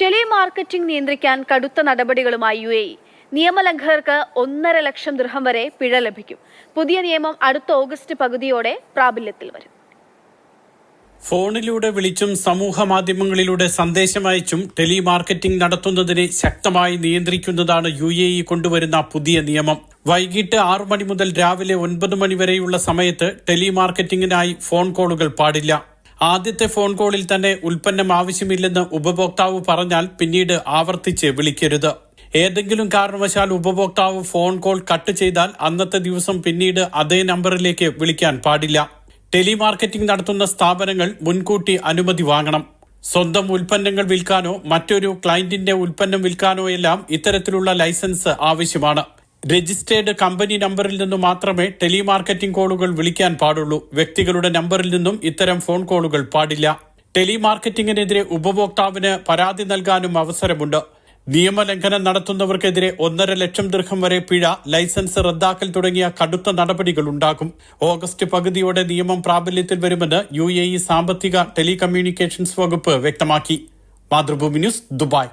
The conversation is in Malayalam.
ടെലി മാർക്കറ്റിംഗ് നിയന്ത്രിക്കാൻ കടുത്ത നടപടികളുമായി യു എ ഇ. നിയമലംഘകർക്ക് ഒന്നര ലക്ഷം ദൃഹം വരെ പിഴ ലഭിക്കും. പുതിയ നിയമം അടുത്ത ഓഗസ്റ്റ് പകുതിയോടെ പ്രാബല്യത്തിൽ വരും. ഫോണിലൂടെ വിളിച്ചും സമൂഹ മാധ്യമങ്ങളിലൂടെ സന്ദേശമയച്ചും ടെലിമാർക്കറ്റിംഗ് നടത്തുന്നതിനെ ശക്തമായി നിയന്ത്രിക്കുന്നതാണ് യു എ ഇ കൊണ്ടുവരുന്ന പുതിയ നിയമം. വൈകിട്ട് ആറു മണി മുതൽ രാവിലെ ഒൻപത് മണി വരെയുള്ള സമയത്ത് ടെലിമാർക്കറ്റിംഗിനായി ഫോൺ കോളുകൾ പാടില്ല. ആദ്യത്തെ ഫോൺ കോളിൽ തന്നെ ഉൽപ്പന്നം ആവശ്യമില്ലെന്ന് ഉപഭോക്താവ് പറഞ്ഞാൽ പിന്നീട് ആവർത്തിച്ച് വിളിക്കരുത്. ഏതെങ്കിലും കാരണവശാൽ ഉപഭോക്താവ് ഫോൺ കോൾ കട്ട് ചെയ്താൽ അന്നത്തെ ദിവസം പിന്നീട് അതേ നമ്പറിലേക്ക് വിളിക്കാൻ പാടില്ല. ടെലിമാർക്കറ്റിംഗ് നടത്തുന്ന സ്ഥാപനങ്ങൾ മുൻകൂട്ടി അനുമതി വാങ്ങണം. സ്വന്തം ഉൽപ്പന്നങ്ങൾ വിൽക്കാനോ മറ്റൊരു ക്ലയന്റിന്റെ ഉൽപ്പന്നം വിൽക്കാനോ എല്ലാം ഇത്തരത്തിലുള്ള ലൈസൻസ് ആവശ്യമാണ്. രജിസ്റ്റേർഡ് കമ്പനി നമ്പറിൽ നിന്ന് മാത്രമേ ടെലിമാർക്കറ്റിംഗ് കോളുകൾ വിളിക്കാൻ പാടുള്ളൂ. വ്യക്തികളുടെ നമ്പറിൽ നിന്നും ഇത്തരം ഫോൺ കോളുകൾ പാടില്ല. ടെലിമാർക്കറ്റിംഗിനെതിരെ ഉപഭോക്താവിന് പരാതി നൽകാനും അവസരമുണ്ട്. നിയമലംഘനം നടത്തുന്നവർക്കെതിരെ ഒന്നര ലക്ഷം ദീർഘം വരെ പിഴ ലൈസൻസ് റദ്ദാക്കൽ തുടങ്ങിയ കടുത്ത നടപടികൾ ഉണ്ടാകും. ഓഗസ്റ്റ് പകുതിയോടെ നിയമം പ്രാബല്യത്തിൽ വരുമെന്ന് യു എ ഇ സാമ്പത്തിക ടെലികമ്മ്യൂണിക്കേഷൻസ് വകുപ്പ് വ്യക്തമാക്കി. Mathrubhumi news Dubai.